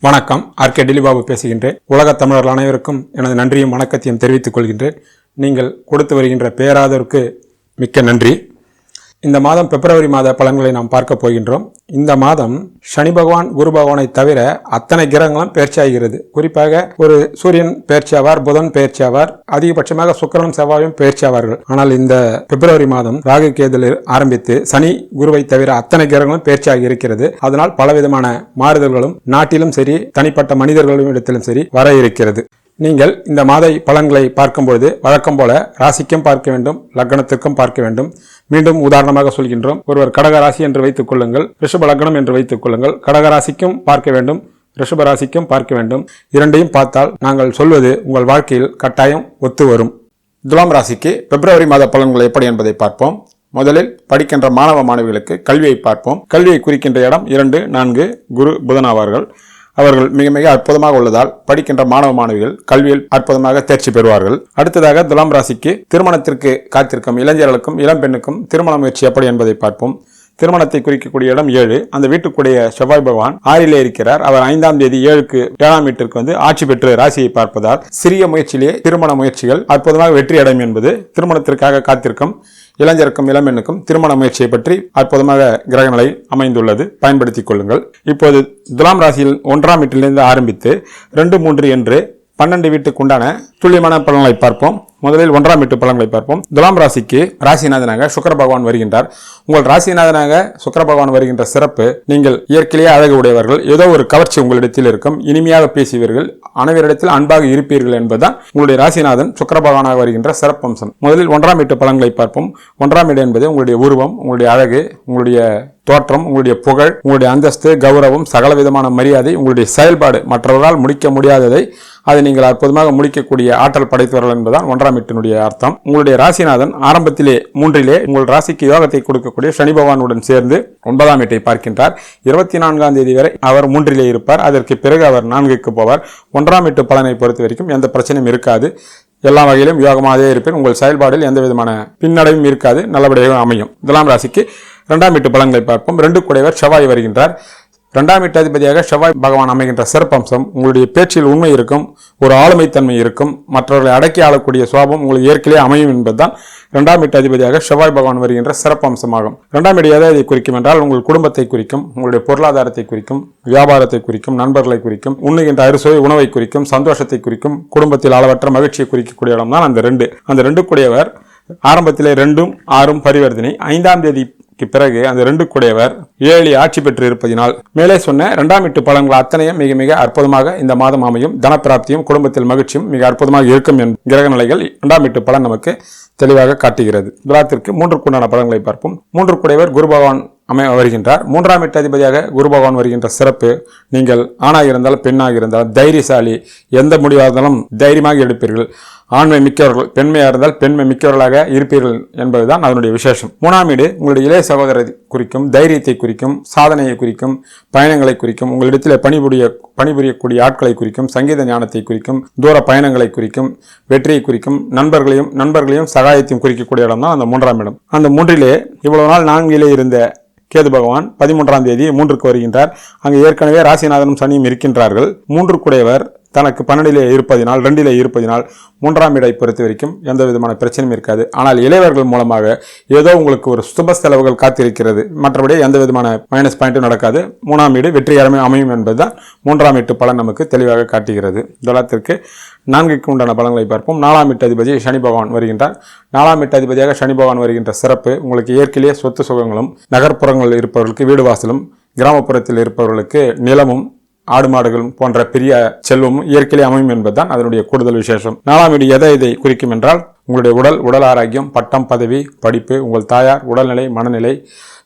வணக்கம். R. K. Dilibabu பேசுகின்றேன். உலகத் தமிழர்கள் அனைவருக்கும் எனது நன்றியும் வணக்கத்தையும் தெரிவித்துக் கொள்கின்றேன். நீங்கள் கொடுத்து வருகின்ற பேராதருக்கு மிக்க நன்றி. இந்த மாதம் பிப்ரவரி மாத பலன்களை நாம் பார்க்க போகின்றோம். இந்த மாதம் சனி பகவான் குரு பகவானை தவிர அத்தனை கிரகங்களும் பயிற்சியாகிறது குறிப்பாக ஒரு சூரியன் பயிற்சியாவார் புதன் பயிற்சியாவார் அதிகபட்சமாக சுக்கரனும் செவ்வாயும் பயிற்சியாவார்கள் ஆனால் இந்த பிப்ரவரி மாதம் ராகு கேதலில் ஆரம்பித்து சனி குருவை தவிர அத்தனை கிரகங்களும் பயிற்சியாகி இருக்கிறது. அதனால் பலவிதமான மாறுதல்களும் நாட்டிலும் சரி தனிப்பட்ட மனிதர்களும் இடத்திலும் சரி வர இருக்கிறது. நீங்கள் இந்த மாத பலன்களை பார்க்கும்பொழுது வழக்கம் போல ராசிக்கும் பார்க்க வேண்டும் லக்னத்திற்கும் பார்க்க வேண்டும். மீண்டும் உதாரணமாக சொல்கின்றோம் ஒருவர் கடக ராசி என்று வைத்துக் கொள்ளுங்கள் ரிஷப லக்னம் என்று வைத்துக் கொள்ளுங்கள். கடக ராசிக்கும் பார்க்க வேண்டும் ரிஷப ராசிக்கும் பார்க்க வேண்டும். இரண்டையும் பார்த்தால் நாங்கள் சொல்வது உங்கள் வாழ்க்கையில் கட்டாயம் ஒத்து வரும். துலாம் ராசிக்கு பிப்ரவரி மாத பலன்கள் எப்படி என்பதை பார்ப்போம். முதலில் படிக்கின்ற மாணவ மாணவிகளுக்கு கல்வியை பார்ப்போம். கல்வியை குறிக்கின்ற இடம் இரண்டு நான்கு குரு புதன் ஆவார்கள். அவர்கள் மிக மிக அற்புதமாக உள்ளதால் படிக்கின்ற மாணவ மாணவிகள் கல்வியில் அற்புதமாக தேர்ச்சி பெறுவார்கள். அடுத்ததாக துலாம் ராசிக்கு திருமணத்திற்கு காத்திருக்கும் இளைஞர்களுக்கும் இளம் பெண்ணுக்கும் திருமண முயற்சி எப்படி என்பதை பார்ப்போம். திருமணத்தை குறிக்கக்கூடிய இடம் ஏழு. அந்த வீட்டுக்குடைய செவ்வாய் பகவான் ஆறிலே இருக்கிறார். அவர் ஐந்தாம் தேதி ஏழுக்கு ஏழாம் வீட்டிற்கு வந்து ஆட்சி பெற்று ராசியை பார்ப்பதால் சிறிய முயற்சியிலே திருமண முயற்சிகள் அற்புதமாக வெற்றி அடையும் என்பது திருமணத்திற்காக காத்திருக்கும் இளைஞருக்கும் இளம்பெண்ணுக்கும் திருமண முயற்சியை பற்றி அற்புதமாக கிரகநிலை அமைந்துள்ளது. பயன்படுத்திக் கொள்ளுங்கள். இப்போது துலாம் ராசியில் ஒன்றாம் வீட்டிலிருந்து ஆரம்பித்து ரெண்டு மூன்று என்று பன்னெண்டு வீட்டுக்குண்டான துல்லியமான பலன்களை பார்ப்போம். முதலில் ஒன்றாம் வீட்டு பலன்களை பார்ப்போம். துலாம் ராசிக்கு ராசிநாதனாக சுக்கர பகவான் வருகின்றார். உங்கள் ராசிநாதனாக சுக்கர பகவான் வருகின்ற சிறப்பு நீங்கள் இயற்கையிலேயே அழகு உடையவர்கள் ஏதோ ஒரு கவர்ச்சி உங்களிடத்தில் இருக்கும் இனிமையாக பேசுவீர்கள் அனைவரிடத்தில் அன்பாக இருப்பீர்கள் என்பதுதான் உங்களுடைய ராசிநாதன் சுக்கர பகவானாக வருகின்ற சிறப்பம்சம் முதலில் ஒன்றாம் வீட்டு பலன்களை பார்ப்போம். ஒன்றாம் வீடு என்பது உங்களுடைய உருவம் உங்களுடைய அழகு உங்களுடைய தோற்றம் உங்களுடைய புகழ் உங்களுடைய அந்தஸ்து கௌரவம் சகல விதமான மரியாதை உங்களுடைய செயல்பாடு மற்றவர்களால் முடிக்க முடியாததை அதை நீங்கள் அற்புதமாக முடிக்கக்கூடிய ஆற்றல் படைத்தவர்கள் என்பதுதான் ஒன்றாம் எட்டினுடைய அர்த்தம். உங்களுடைய ராசிநாதன் ஆரம்பத்திலே மூன்றிலே உங்கள் ராசிக்கு யோகத்தை கொடுக்கக்கூடிய சனி பகவானுடன் சேர்ந்து ஒன்பதாம் வீட்டை பார்க்கின்றார். இருபத்தி நான்காம் தேதி வரை அவர் மூன்றிலே இருப்பார். அதற்கு பிறகு அவர் நான்குக்கு போவார். ஒன்றாம் எட்டு பலனை பொறுத்த வரைக்கும் எந்த பிரச்சனையும் இருக்காது. எல்லா வகையிலும் யோகமாகவே இருப்பேன். உங்கள் செயல்பாடில் எந்த விதமான பின்னடைவும் இருக்காது. நல்லபடியாக அமையும். துலாம் ராசிக்கு இரண்டாம் வீட்டு பலன்களை பார்ப்போம். ரெண்டு குடைவர் செவ்வாய் வருகின்றார். இரண்டாம் வீட்டாதிபதியாக செவ்வாய் பகவான் அமைகின்ற சிறப்பம்சம் உங்களுடைய பேச்சில் உண்மை இருக்கும் ஒரு ஆளுமைத்தன்மை இருக்கும் மற்றவர்களை அடக்கி ஆளக்கூடிய சுவாபம் உங்களுக்கு ஏற்கனவே அமையும் என்பதுதான் இரண்டாம் வீட்டாதிபதியாக செவ்வாய் பகவான் வருகின்ற சிறப்பம்சமாகும். இரண்டாம் வீடு இதை குறிக்கும் என்றால் உங்கள் குடும்பத்தை குறிக்கும் உங்களுடைய பொருளாதாரத்தை குறிக்கும் வியாபாரத்தை குறிக்கும் நண்பர்களை குறிக்கும் உண்ணுகின்ற அறுசுவை உணவை குறிக்கும் சந்தோஷத்தை குறிக்கும் குடும்பத்தில் அளவற்ற மகிழ்ச்சியை குறிக்கக்கூடிய இடம் தான் அந்த ரெண்டு. அந்த ரெண்டு கூடியவர் ஆரம்பத்திலே ரெண்டும் ஆறும் பரிவர்த்தனை ஐந்தாம் தேதி பிறகு அந்த ரெண்டு குடையவர் ஏழி ஆட்சி பெற்று இருப்பதினால் மேலே சொன்ன இரண்டாம் வீட்டு பழங்கள் அத்தனையும் மிக மிக அற்புதமாக இந்த மாதம் அமையும். தனப்பிராப்தியும் குடும்பத்தில் மகிழ்ச்சியும் மிக அற்புதமாக இருக்கும் என் கிரக நிலைகள் இரண்டாம் வீட்டு பலன் நமக்கு தெளிவாக காட்டுகிறது. துலாத்திற்கு மூன்றுக்குண்டான பலன்களை பார்ப்போம். மூன்று குடையவர் குரு பகவான் அமை வருகின்றார். மூன்றாம் எட்டு அதிபதியாக குரு பகவான் வருகின்ற சிறப்பு நீங்கள் ஆணாக இருந்தாலும் பெண்ணாக இருந்தால் தைரியசாலி எந்த முடிவாக இருந்தாலும் தைரியமாக எடுப்பீர்கள். ஆண்மை மிக்கவர்கள் பெண்மையாக இருந்தால் பெண்மை மிக்கவர்களாக இருப்பீர்கள் என்பதுதான் அதனுடைய விசேஷம். மூணாம் வீடு உங்களுடைய இளைய சகோதரரை குறிக்கும் தைரியத்தை குறிக்கும் சாதனையை குறிக்கும் பயணங்களை குறிக்கும் உங்களிடத்தில் பணிபுரிய பணிபுரியக்கூடிய ஆட்களை குறிக்கும் சங்கீத ஞானத்தை குறிக்கும் தூர பயணங்களை குறிக்கும் வெற்றியை குறிக்கும் நண்பர்களையும் நண்பர்களையும் சகாயத்தையும் குறிக்கக்கூடிய இடம் தான் அந்த மூன்றாம் இடம். அந்த மூன்றிலே இவ்வளவு நாள் நான்கிலே இருந்த கேது பகவான் பதிமூன்றாம் தேதி மூன்றுக்கு வருகின்றார். அங்கு ஏற்கனவே ராசிநாதனும் சனியும் இருக்கின்றார்கள். மூன்றுக்குடையவர் தனக்கு பன்னெண்டிலே இருப்பதினால் ரெண்டிலே இருப்பதினால் மூன்றாம் இடை பொறுத்த வரைக்கும் எந்த விதமான பிரச்சனையும் இருக்காது. ஆனால் இளையவர்கள் மூலமாக ஏதோ உங்களுக்கு ஒரு சுப செலவுகள் காத்திருக்கிறது. மற்றபடி எந்த விதமான மைனஸ் பாயிண்ட்டும் நடக்காது. மூணாம் வீடு வெற்றிகரமே அமையும் என்பதுதான் மூன்றாம் வீட்டு பலன் நமக்கு தெளிவாக காட்டுகிறது. தளத்திற்கு நான்குக்கு உண்டான பலன்களை பார்ப்போம். நாலாம் வீட்டு அதிபதி சனி பகவான் வருகின்றார். நாலாம் வீட்டு அதிபதியாக சனி பகவான் வருகின்ற சிறப்பு உங்களுக்கு இயற்கையிலேயே சொத்து சுகங்களும் நகர்ப்புறங்களில் இருப்பவர்களுக்கு வீடு வாசலும் கிராமப்புறத்தில் இருப்பவர்களுக்கு நிலமும் ஆடு மாடுகள் போன்ற பெரிய செல்வமும் இயற்கையிலே அமையும் என்பதுதான் அதனுடைய கூடுதல் விசேஷம். நாலாம் வீடு எதை இதை குறிக்கும் என்றால் உங்களுடைய உடல் உடல் ஆரோக்கியம் பட்டம் பதவி படிப்பு உங்கள் தாயார் உடல்நிலை மனநிலை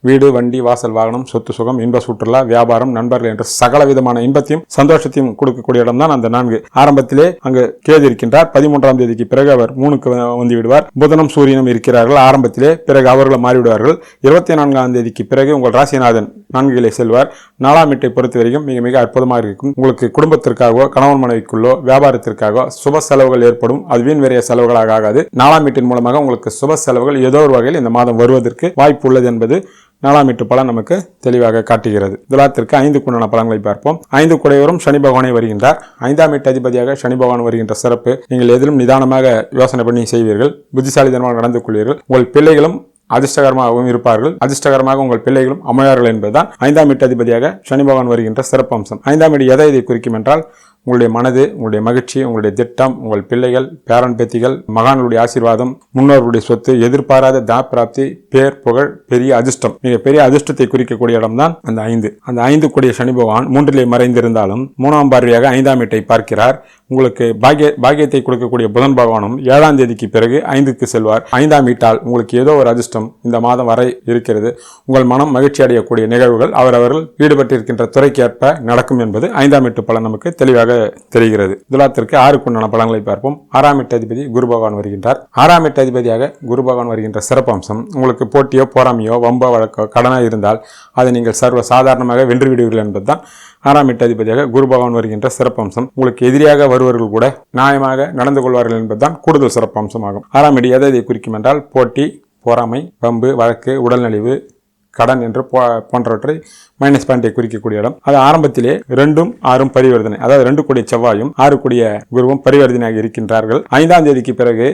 வீடு வண்டி வாசல் வாகனம் சொத்து சுகம் இன்ப சுற்றுலா வியாபாரம் நண்பர்கள் என்ற சகல விதமான இன்பத்தையும் சந்தோஷத்தையும் கொடுக்கக்கூடிய இடம் தான் அந்த நான்கு. ஆரம்பத்திலே அங்கு கேது இருக்கின்றார். பதிமூன்றாம் தேதிக்கு பிறகு அவர் மூணுக்கு வந்து விடுவார் புதனும் சூரியனும் இருக்கிறார்கள். ஆரம்பத்திலே பிறகு அவர்கள் மாறிவிடுவார்கள். இருபத்தி நான்காம் தேதிக்கு பிறகு உங்கள் ராசிநாதன் நான்கிலே செல்வார். நாலாம் வீட்டை பொறுத்த வரைக்கும் மிக மிக அற்புதமாக இருக்கும். உங்களுக்கு குடும்பத்திற்காகவோ கணவன் மனைவிக்குள்ளோ வியாபாரத்திற்காகவோ சுப செலவுகள் ஏற்படும். அது வீண் வேறைய செலவுகளாக ஆகாது. நாலாம் வீட்டின் மூலமாக உங்களுக்கு சுப செலவுகள் ஏதோ ஒரு வகையில் இந்த மாதம் வருவதற்கு வாய்ப்பு உள்ளது என்பது நாலாம் வீட்டு பலன் நமக்கு தெளிவாக காட்டுகிறது. துலாத்திற்கு ஐந்து குண்டான பலன்களை பார்ப்போம். ஐந்து குடையோரும் சனி பகவானை வருகின்றார். ஐந்தாம் வீட்டு அதிபதியாக சனி பகவான் வருகின்ற சிறப்பு நீங்கள் எதிலும் நிதானமாக யோசனை பண்ணி செய்வீர்கள். புத்திசாலிதனமாக நடந்து கொள்வீர்கள். உங்கள் பிள்ளைகளும் அதிர்ஷ்டகரமாகவும் இருப்பார்கள். அதிர்ஷ்டகரமாக உங்கள் பிள்ளைகளும் அமையார்கள் என்பதுதான் ஐந்தாம் வீட்டு அதிபதியாக சனி பகவான் வருகின்ற சிறப்பம்சம். ஐந்தாம் வீடு எதை இதை குறிக்கும் என்றால் உங்களுடைய மனது உங்களுடைய மகிழ்ச்சி உங்களுடைய திட்டம் உங்கள் பிள்ளைகள் பேரன் பேத்திகள் மகான்களுடைய ஆசீர்வாதம் முன்னோர்களுடைய சொத்து எதிர்பாராத தனப்பிராப்தி பேர் புகழ் பெரிய அதிர்ஷ்டம். மிக பெரிய அதிர்ஷ்டத்தை குறிக்கக்கூடிய இடம்தான் அந்த ஐந்து. அந்த ஐந்து கூடிய சனி பகவான் மூன்றிலே மறைந்திருந்தாலும் மூணாம் பார்வையாக ஐந்தாம் வீட்டை பார்க்கிறார். உங்களுக்கு பாக்கிய பாக்கியத்தை கொடுக்கக்கூடிய புதன் பகவானும் ஏழாம் தேதிக்கு பிறகு ஐந்துக்கு செல்வார். ஐந்தாம் வீட்டால் உங்களுக்கு ஏதோ ஒரு அதிர்ஷ்டம் இந்த மாதம் வரை இருக்கிறது. உங்கள் மனம் மகிழ்ச்சி அடையக்கூடிய நிகழ்வுகள் அவரவர்கள் ஈடுபட்டிருக்கின்ற துறைக்கேற்ப நடக்கும் என்பது ஐந்தாம் வீட்டு பலன் நமக்கு தெளிவாக தெரிகிறது. துலாத்திற்கு ஆறுக்குண்டான பலன்களை பார்ப்போம். ஆறாம் வீட்டு அதிபதி குரு பகவான் வருகின்றார். ஆறாம் வீட்டு அதிபதியாக குரு பகவான் வருகின்ற சிறப்பம்சம் உங்களுக்கு போட்டியோ போராமையோ வம்போ வழக்கோ கடனாக இருந்தால் அதை நீங்கள் சர்வ சாதாரணமாக வென்று விடுவீர்கள் என்பதுதான் ஆறாம் வீட்டு அதிபதியாக குரு பகவான் வருகின்ற சிறப்பம்சம். உங்களுக்கு எதிரியாக வருவர்கள் கூட நியாயமாக நடந்து கொள்வார்கள் என்பதுதான் கூடுதல் சிறப்பம்சமாகும். ஆறாம் வீடு எதை குறிக்கும் என்றால் போட்டி பொறாமை பம்பு வழக்கு உடல்நலிவு கடன் என்று போ போன்றவற்றை மைனஸ் பாயிண்டை குறிக்கக்கூடிய இடம். அது ஆரம்பத்திலே ரெண்டும் ஆறும் பரிவர்த்தனை. அதாவது ரெண்டு கூடிய செவ்வாயும் ஆறு கூடிய குருவும் பரிவர்த்தனையாக இருக்கின்றார்கள். ஐந்தாம் தேதிக்கு பிறகு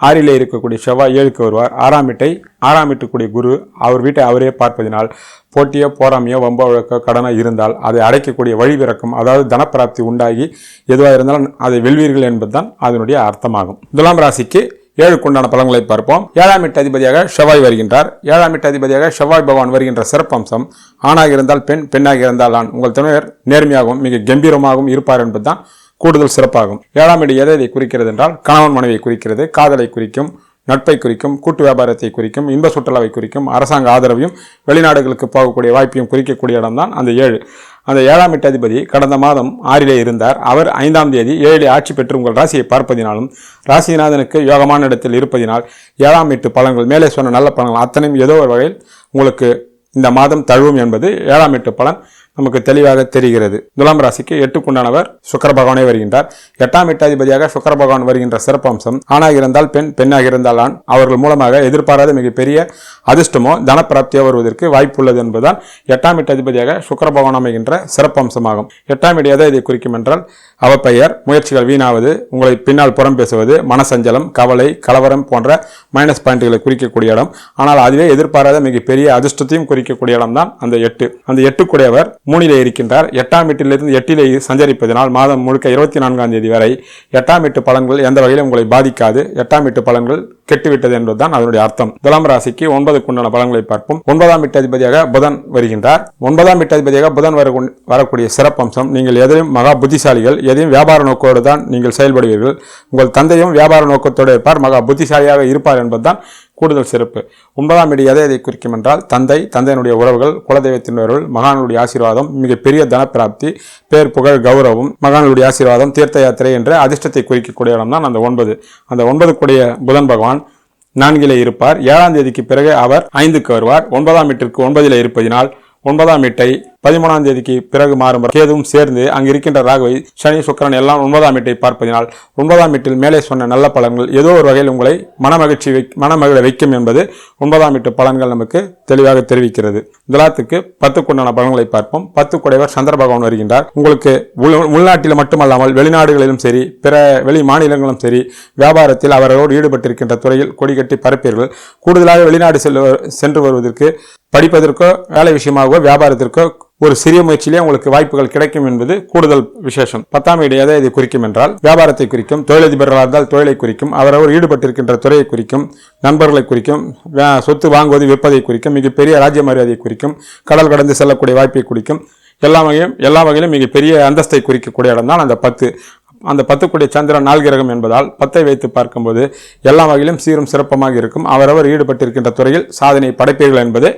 ஆறிலே இருக்கக்கூடிய செவ்வாய் ஏழுக்கு வருவார். ஆறாம் வீட்டை ஆறாம் வீட்டுக்குரிய குரு அவர் வீட்டை அவரே பார்ப்பதினால் போட்டியோ போராமையோ வம்ப வழக்கோ கடனோ இருந்தால் அதை அடைக்கக்கூடிய வழிவிறக்கம் அதாவது தனப்பிராப்தி உண்டாகி எதுவாக இருந்தாலும் அதை வெல்வீர்கள் என்பதுதான் அதனுடைய அர்த்தமாகும். துலாம் ராசிக்கு ஏழுக்குண்டான பலன்களை பார்ப்போம். ஏழாம் எட்டு அதிபதியாக செவ்வாய் வருகின்றார். ஏழாம் எட்டு அதிபதியாக செவ்வாய் பகவான் வருகின்ற சிறப்பம்சம் ஆணாக இருந்தால் பெண் பெண்ணாக இருந்தால் ஆண். உங்கள் துணையர் நேர்மையாகவும் மிக கம்பீரமாகவும் இருப்பார் என்பதுதான் கூடுதல் சிறப்பாகும். ஏழாம் இடம் எதை இதை குறிக்கிறது என்றால் கணவன் மனைவியை குறிக்கிறது காதலை குறிக்கும் நட்பை குறிக்கும் கூட்டு வியாபாரத்தை குறிக்கும் இன்ப சுற்றுலாவை குறிக்கும் அரசாங்க ஆதரவையும் வெளிநாடுகளுக்கு போகக்கூடிய வாய்ப்பையும் குறிக்கக்கூடிய இடம்தான் அந்த ஏழு. அந்த ஏழாம் எட்டாதிபதி கடந்த மாதம் ஆறிலே இருந்தார். அவர் ஐந்தாம் தேதி ஏழிலே ஆட்சி பெற்று உங்கள் ராசியை பார்ப்பதினாலும் ராசிநாதனுக்கு யோகமான இடத்தில் இருப்பதினால் ஏழாம் எட்டு பலன்கள் மேலே சொன்ன நல்ல பலன்கள் அத்தனையும் ஏதோ ஒரு வகையில் உங்களுக்கு இந்த மாதம் தழுவும் என்பது ஏழாம் எட்டு பலன் நமக்கு தெளிவாக தெரிகிறது. துலாம் ராசிக்கு எட்டுக்குண்டானவர் சுக்கர பகவானே வருகின்றார். எட்டாம் எட்டாதிபதியாக சுக்கர பகவான் வருகின்ற சிறப்பம்சம் ஆணாக இருந்தால் பெண் பெண்ணாக இருந்தால் ஆண். அவர்கள் மூலமாக எதிர்பாராத மிகப்பெரிய அதிர்ஷ்டமோ தனப்பிராப்தியோ வருவதற்கு வாய்ப்புள்ளது என்பதுதான் எட்டாம் எட்டாதிபதியாக சுக்கர பகவான் அமைகின்ற சிறப்பம்சமாகும். எட்டாம் இடம் இதை குறிக்கும் என்றால் அவப்பெயர் முயற்சிகள் வீணாவது உங்களை பின்னால் புறம் பேசுவது மனசஞ்சலம் கவலை கலவரம் போன்ற மைனஸ் பாயிண்ட்களை குறிக்கக்கூடிய இடம். ஆனால் அதுவே எதிர்பாராத மிகப்பெரிய அதிர்ஷ்டத்தையும் குறிக்கக்கூடிய இடம்தான் அந்த எட்டு. அந்த எட்டுக்குடையவர் மூணிலே இருக்கின்றார். எட்டாம் வீட்டிலிருந்து எட்டிலே சஞ்சரிப்பதனால் மாதம் முழுக்க இருபத்தி நான்காம் தேதி வரை எட்டாம் வீட்டு பலன்கள் எந்த வகையிலும் உங்களை பாதிக்காது. எட்டாம் வீட்டு பலன்கள் கெட்டுவிட்டது என்பதுதான் அதனுடைய அர்த்தம். துலாம் ராசிக்கு ஒன்பதுக்கு பலன்களை பார்ப்போம். ஒன்பதாம் வீட்டாதிபதியாக புதன் வருகின்றார். ஒன்பதாம் வீட்டு அதிபதியாக புதன் வரக்கூடிய சிறப்பம்சம் நீங்கள் எதையும் மகா புத்திசாலிகள் எதையும் வியாபார நோக்கோடு தான் நீங்கள் செயல்படுவீர்கள். உங்கள் தந்தையும் வியாபார நோக்கத்தோடு இருப்பார் மகா புத்திசாலியாக இருப்பார் என்பதுதான் கூடுதல் சிறப்பு. ஒன்பதாம் இடி எதை இதை குறிக்கும் என்றால் தந்தை தந்தையினுடைய உறவுகள் குலதெய்வத்தினர்கள் மகானுடைய ஆசீர்வாதம் மிகப்பெரிய தனப்பிராப்தி பேர் புகழ் கௌரவம் மகானுடைய ஆசீர்வாதம் தீர்த்த யாத்திரை என்ற அதிர்ஷ்டத்தை குறிக்கக்கூடிய இடம் தான் அந்த ஒன்பது. அந்த ஒன்பது கூடிய புதன் பகவான் நான்கிலே இருப்பார். ஏழாம் தேதிக்கு பிறகு அவர் ஐந்துக்கு வருவார். ஒன்பதாம் வீட்டிற்கு ஒன்பதிலே இருப்பதினால் ஒன்பதாம் வீட்டை பதிமூணாம் தேதிக்கு பிறகு மாறும் கேதுவும் சேர்ந்து அங்கு இருக்கின்ற ராகுவை சனி சுக்கரன் எல்லாம் ஒன்பதாம் வீட்டை பார்ப்பதினால் ஒன்பதாம் வீட்டில் மேலே சொன்ன நல்ல பலன்கள் ஏதோ ஒரு வகையில் உங்களை மனமகிழ்ச்சி வை மனமகிழ வைக்கும் என்பது ஒன்பதாம் வீட்டு பலன்கள் நமக்கு தெளிவாக தெரிவிக்கிறது. துலாத்துக்கு பத்துக்குண்டான பலன்களை பார்ப்போம். பத்து குடைவர் சந்திர பகவான் வருகின்றார். உங்களுக்கு உள்- உள்நாட்டில் மட்டுமல்லாமல் வெளிநாடுகளிலும் சரி பிற வெளி மாநிலங்களும் சரி வியாபாரத்தில் அவர்களோடு ஈடுபட்டிருக்கின்ற துறையில் கொடிகட்டி பரப்பீர்கள் கூடுதலாக வெளிநாடு செல்ல சென்று வருவதற்கு படிப்பதற்கோ வேலை விஷயமாகவோ வியாபாரத்திற்கோ ஒரு சிறிய முயற்சியிலே உங்களுக்கு வாய்ப்புகள் கிடைக்கும் என்பது கூடுதல் விசேஷம். பத்தாம் வீடு எதை இது குறிக்கும் என்றால் வியாபாரத்தை குறிக்கும் தொழிலதிபர்களாக இருந்தால் தொழிலை குறிக்கும் அவரவர் ஈடுபட்டிருக்கின்ற துறையை குறிக்கும் நண்பர்களை குறிக்கும் வே- சொத்து வாங்குவது விற்பதை குறிக்கும் மிகப்பெரிய ராஜ்ய மரியாதையை குறிக்கும் கடல் கடந்து செல்லக்கூடிய வாய்ப்பை குறிக்கும் எல்லா வகையும் எல்லா வகையிலும் மிகப்பெரிய அந்தஸ்தை குறிக்கக்கூடிய இடம் தான் அந்த பத்து. அந்த பத்துக்குடைய சந்திரன் நாள் கிரகம் என்பதால் பத்தை வைத்து பார்க்கும்போது எல்லா வகையிலும் சீரும் சிறப்பமாக இருக்கும். அவரவர் ஈடுபட்டிருக்கின்ற துறையில் சாதனை படைப்பீர்கள் என்பது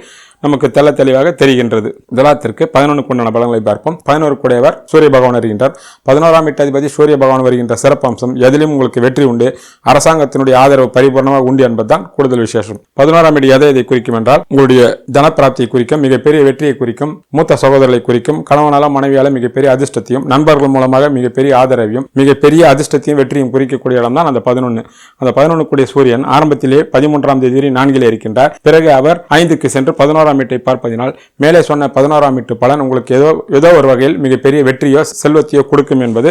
நமக்கு தெள்ள தெளிவாக தெரிகின்றது. தலாத்திற்கு பதினொன்றுக்கு உண்டான பலன்களை பார்ப்போம். பதினோரு கூடையவர் சூரிய பகவான் வருகின்றார். பதினோராம் வீட்டாதிபதி சூரிய பகவான் வருகின்ற சிறப்பம்சம் எதிலும் உங்களுக்கு வெற்றி உண்டு. அரசாங்கத்தினுடைய ஆதரவு பரிபூர்ணமாக உண்டு என்பதுதான் கூடுதல் விசேஷம். பதினோராம் வீடு எதை இதை குறிக்கும் என்றால் உங்களுடைய ஜனப்பிராப்தியை குறிக்கும் மிகப்பெரிய வெற்றியை குறிக்கும் மூத்த சகோதரர்களை குறிக்கும் கணவனால மனைவியால மிகப்பெரிய அதிர்ஷ்டத்தையும் நண்பர்கள் மூலமாக மிகப்பெரிய ஆதரவையும் மிகப்பெரிய அதிர்ஷ்டத்தையும் வெற்றியும் குறிக்கக்கூடிய இடம் தான் அந்த பதினொன்று அந்த பதினொன்று கூடிய சூரியன் ஆரம்பத்திலே பதிமூன்றாம் தேதி நான்கிலே இருக்கின்றார். பிறகு அவர் ஐந்துக்கு சென்று பதினோராம் பதினோராம் வீட்டை பார்ப்பதினால் மேலே சொன்ன பதினோராம் வீட்டு பலன் உங்களுக்கு ஏதோ ஏதோ ஒரு வகையில் மிகப்பெரிய வெற்றியோ செல்வத்தையோ கொடுக்கும் என்பது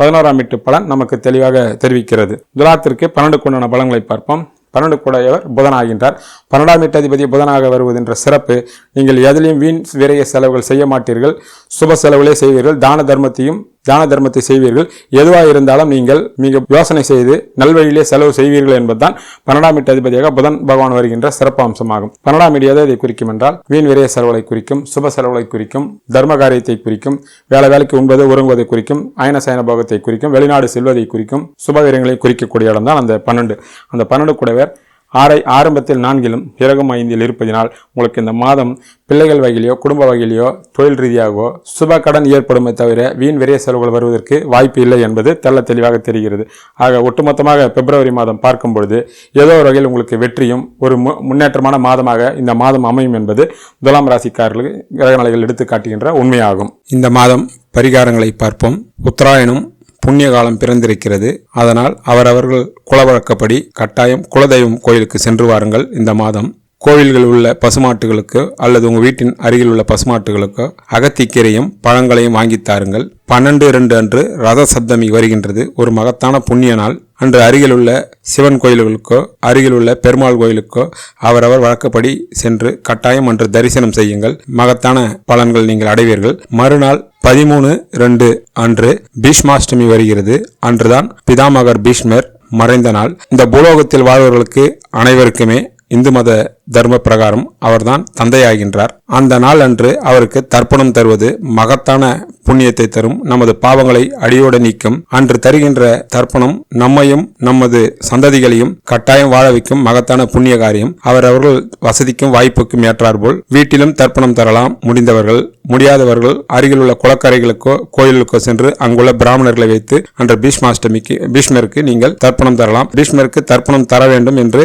பதினோராம் வீட்டு பலன் நமக்கு தெளிவாக தெரிவிக்கிறது. துலாத்திற்கு பன்னெண்டு கொண்டான பலன்களை பார்ப்போம். பன்னெண்டு கூடையவர் புதனாகின்றார். பன்னெண்டாம் வீட்டு அதிபதி புதனாக வருவதென்ற சிறப்பு. நீங்கள் எதிலையும் வீண் விரைய செலவுகள் செய்ய மாட்டீர்கள். சுப செலவுகளே செய்வீர்கள். தான தர்மத்தையும் தான தர்மத்தை செய்வீர்கள். எதுவாக இருந்தாலும் நீங்கள் மிக யோசனை செய்து நல்வழியிலே செலவு செய்வீர்கள் என்பதுதான் பன்னெண்டாம் வீட்டு அதிபதியாக புதன் பகவான் வருகின்ற சிறப்பு அம்சமாகும் பன்னெண்டாம் வீடு இதை குறிக்கும் என்றால் வீண் விரைய செலவுகளை குறிக்கும் சுப செலவுகளை குறிக்கும் தர்ம காரியத்தை குறிக்கும் வேலை வேலைக்கு உண்பது உறங்குவதை குறிக்கும் அயன சயன போகத்தை குறிக்கும் வெளிநாடு செல்வதை குறிக்கும் சுப குறிக்கக்கூடிய இடம் தான் அந்த பன்னெண்டு. அந்த பன்னெண்டு கூடவர் ஆரை ஆரம்பத்தில் நான்கிலும் பிறகும் ஐந்தில் இருப்பதினால் உங்களுக்கு இந்த மாதம் பிள்ளைகள் வகையிலையோ குடும்ப வகையிலையோ தொழில் ரீதியாகவோ சுப கடன் ஏற்படுமே தவிர வீண் விரைய செலவுகள் வருவதற்கு வாய்ப்பு இல்லை என்பது தெல்ல தெளிவாக தெரிகிறது. ஆக ஒட்டுமொத்தமாக பிப்ரவரி மாதம் பார்க்கும் பொழுது ஏதோ ஒரு வகையில் உங்களுக்கு வெற்றியும் ஒரு மு முன்னேற்றமான மாதமாக இந்த மாதம் அமையும் என்பது துலாம் ராசிக்காரர்களுக்கு கிரகநிலைகள் எடுத்து காட்டுகின்ற உண்மையாகும். இந்த மாதம் பரிகாரங்களை பார்ப்போம். உத்தராயணம் புண்ணிய காலம் பிறந்திருக்கிறது. அதனால் அவரவர்கள் குலவழக்கப்படி கட்டாயம் குலதெய்வம் கோயிலுக்கு சென்று வாருங்கள் இந்த மாதம். கோவில்கள் உள்ள பசுமாட்டுகளுக்கோ அல்லது உங்கள் வீட்டின் அருகில் உள்ள பசுமாட்டுகளுக்கோ அகத்திக்கீரையும் பழங்களையும் வாங்கி தாருங்கள். பன்னெண்டு இரண்டு அன்று ரத சப்தமி வருகின்றது. ஒரு மகத்தான புண்ணிய நாள். அன்று அருகில் உள்ள சிவன் கோயில்களுக்கோ அருகில் உள்ள பெருமாள் கோயிலுக்கோ அவரவர் வழக்கப்படி சென்று கட்டாயம் அன்று தரிசனம் செய்யுங்கள். மகத்தான பலன்கள் நீங்கள் அடைவீர்கள். மறுநாள் பதிமூணு ரெண்டு அன்று பீஷ்மாஷ்டமி வருகிறது. அன்றுதான் பிதாமகர் பீஷ்மர் மறைந்த நாள். இந்த பூலோகத்தில் வாழ்வர்களுக்கு அனைவருக்குமே இந்து மத தர்ம பிரகாரம் அவர்தான் தந்தையாகின்றார். அந்த நாள் அன்று அவருக்கு தர்ப்பணம் தருவது மகத்தான புண்ணியத்தை தரும். நமது பாவங்களை அடியோடு நீக்கும். அன்று தருகின்ற தர்ப்பணம் நம்மையும் நமது சந்ததிகளையும் கட்டாயம் வாழ வைக்கும் மகத்தான புண்ணிய காரியம். அவர் அவர்கள் வசதிக்கும் வாய்ப்புக்கும் ஏற்றாற்போல் வீட்டிலும் தர்ப்பணம் தரலாம். முடிந்தவர்கள் முடியாதவர்கள் அருகில் உள்ள குளக்கரைகளுக்கோ கோயிலுக்கோ சென்று அங்குள்ள பிராமணர்களை வைத்து அன்று பீஷ்மாஷ்டமிக்கு பீஷ்மருக்கு நீங்கள் தர்ப்பணம் தரலாம். பீஷ்மருக்கு தர்ப்பணம் தர வேண்டும் என்று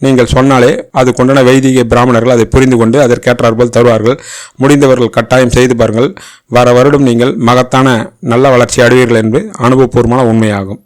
நீங்கள் சொன்னாலே அது கொண்டான வைதிக பிராமணர்கள் அதை புரிந்து கொண்டு அதற்கேற்றாற்போல் தருவார்கள். முடிந்தவர்கள் கட்டாயம் செய்து பாருங்கள். வர வருடம் நீங்கள் மகத்தான நல்ல வளர்ச்சி அடைவீர்கள் என்று அனுபவபூர்வமான உண்மையாகும்.